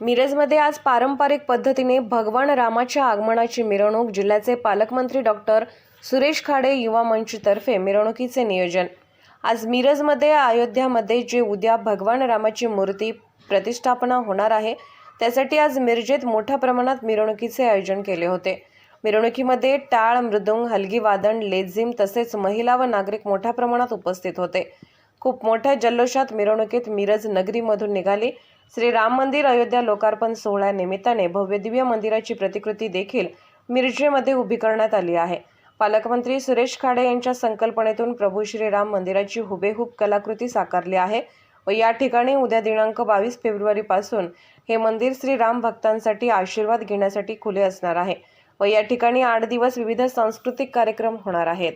मिरजमध्ये आज पारंपरिक पद्धतीने भगवान रामाच्या आगमनाची मिरवणूक जिल्ह्याचे पालकमंत्री डॉक्टर सुरेश खाडे युवा मंचतर्फे मिरवणुकीचे नियोजन. आज मिरजमध्ये अयोध्यामध्ये जे उद्या भगवान रामाची मूर्ती प्रतिष्ठापना होणार आहे त्यासाठी आज मिरजेत मोठ्या प्रमाणात मिरवणुकीचे आयोजन केले होते. मिरवणुकीमध्ये टाळ मृदुंग हलगी वादन लेझिम तसेच महिला व नागरिक मोठ्या प्रमाणात उपस्थित होते. खूप मोठ्या जल्लोषात मिरवणुकीत मिरज नगरीमधून निघाली. श्री राम मंदिर अयोध्या लोकार्पण सोहळ्यानिमित्ताने भव्यदिव्य मंदिराची प्रतिकृती देखील मिरजेमध्ये उभी करण्यात आली आहे. पालकमंत्री सुरेश खाडे यांच्या संकल्पनेतून प्रभू श्रीराम मंदिराची हुबेहूब कलाकृती साकारली आहे व या ठिकाणी उद्या दिनांक बावीस फेब्रुवारीपासून हे मंदिर श्रीराम भक्तांसाठी आशीर्वाद घेण्यासाठी खुले असणार आहे. व या ठिकाणी आठ दिवस विविध सांस्कृतिक कार्यक्रम होणार आहेत.